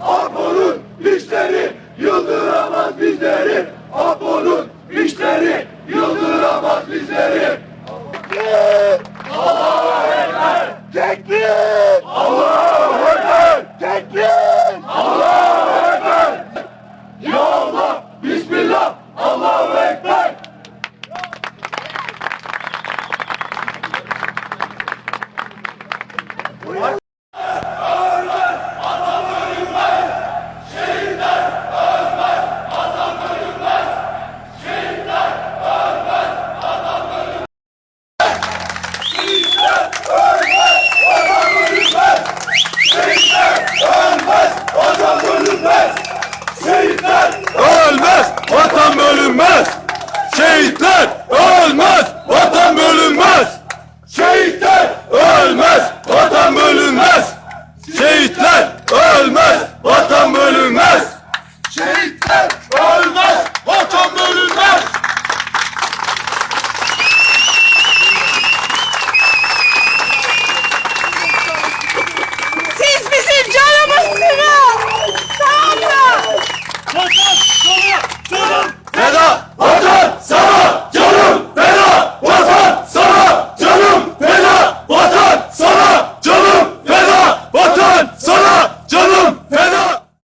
Apo'nun işleri yıldıramaz bizleri. Apo'nun işleri yıldıramaz bizleri. Vatan bölünmez. Şehitler ölmez. Vatan bölünmez. Şehitler ölmez. Vatan bölünmez. Siz bizim canımızsınız. Sağ olun. Vatan, sola, solun. Feda, vatan, sağ